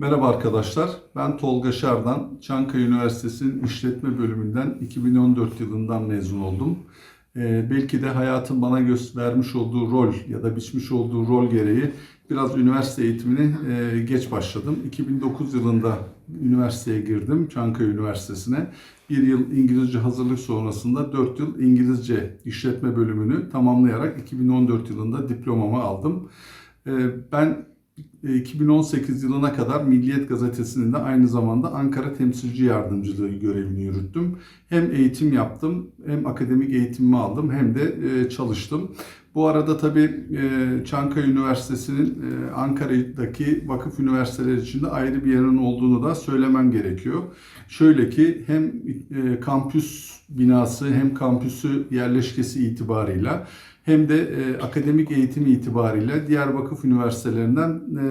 Merhaba arkadaşlar, ben Tolga Şardan, Çankaya Üniversitesi'nin İşletme Bölümünden 2014 yılından mezun oldum. Ee, belki de hayatın bana göstermiş olduğu rol ya da biçmiş olduğu rol gereği biraz üniversite eğitimini e, geç başladım. 2009 yılında üniversiteye girdim, Çankaya Üniversitesi'ne. Bir yıl İngilizce hazırlık sonrasında 4 yıl İngilizce işletme bölümünü tamamlayarak 2014 yılında diplomamı aldım. Ee, Ben 2018 yılına kadar Milliyet Gazetesi'nin de aynı zamanda Ankara Temsilci Yardımcılığı görevini yürüttüm. Hem eğitim yaptım, hem akademik eğitimimi aldım, hem de e, çalıştım. Bu arada tabii e, Çankaya Üniversitesi'nin e, Ankara'daki vakıf üniversiteleri içinde ayrı bir yerinin olduğunu da söylemem gerekiyor. Şöyle ki hem e, kampüs binası hem kampüsü yerleşkesi itibarıyla hem de e, akademik eğitim itibariyle diğer vakıf üniversitelerinden e,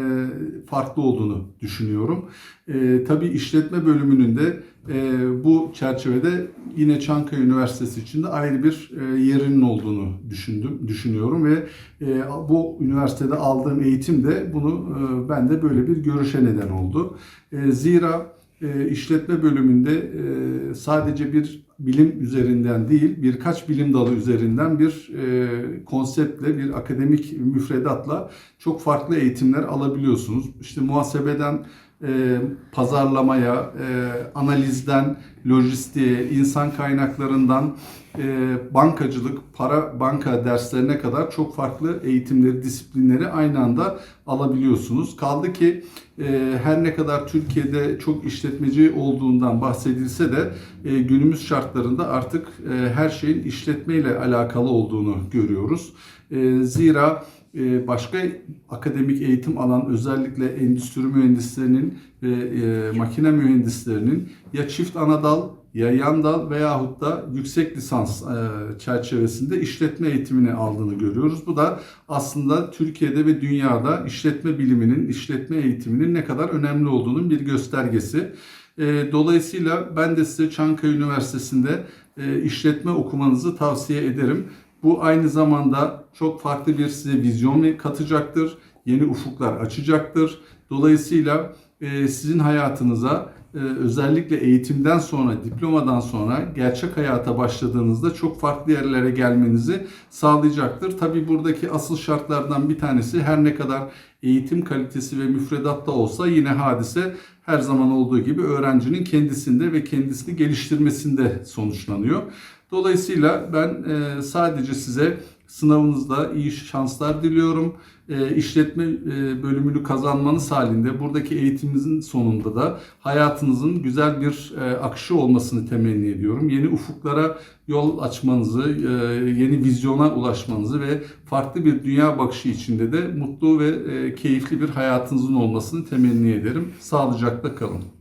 farklı olduğunu düşünüyorum. E, tabii işletme bölümünün de e, bu çerçevede yine Çankaya Üniversitesi içinde ayrı bir e, yerinin olduğunu düşündüm, düşünüyorum ve e, bu üniversitede aldığım eğitim de bunu e, ben de böyle bir görüşe neden oldu. E, zira e, işletme bölümünde e, sadece bir bilim üzerinden değil birkaç bilim dalı üzerinden bir e, konseptle bir akademik müfredatla çok farklı eğitimler alabiliyorsunuz. İşte muhasebeden e, pazarlamaya, e, analizden lojistiğe, insan kaynaklarından e, bankacılık, para banka derslerine kadar çok farklı eğitimleri, disiplinleri aynı anda alabiliyorsunuz. Kaldı ki e, her ne kadar Türkiye'de çok işletmeci olduğundan bahsedilse de e, günümüz şartlarında artık e, her şeyin işletmeyle alakalı olduğunu görüyoruz. E, zira başka akademik eğitim alan özellikle endüstri mühendislerinin ve e, makine mühendislerinin ya çift anadal ya yan dal veyahut da yüksek lisans e, çerçevesinde işletme eğitimini aldığını görüyoruz. Bu da aslında Türkiye'de ve dünyada işletme biliminin, işletme eğitiminin ne kadar önemli olduğunun bir göstergesi. E, Dolayısıyla ben de size Çankaya Üniversitesi'nde e, işletme okumanızı tavsiye ederim. Bu aynı zamanda çok farklı bir size vizyon katacaktır, yeni ufuklar açacaktır. Dolayısıyla e, sizin hayatınıza e, özellikle eğitimden sonra, diplomadan sonra gerçek hayata başladığınızda çok farklı yerlere gelmenizi sağlayacaktır. Tabii buradaki asıl şartlardan bir tanesi her ne kadar eğitim kalitesi ve müfredatta olsa yine hadise her zaman olduğu gibi öğrencinin kendisinde ve kendisini geliştirmesinde sonuçlanıyor. Dolayısıyla ben e, sadece size sınavınızda iyi şanslar diliyorum. E, işletme e, bölümünü kazanmanız halinde buradaki eğitiminizin sonunda da hayatınızın güzel bir e, akışı olmasını temenni ediyorum. Yeni ufuklara yol açmanızı, yeni vizyona ulaşmanızı ve farklı bir dünya bakışı içinde de mutlu ve keyifli bir hayatınızın olmasını temenni ederim. Sağlıcakla kalın.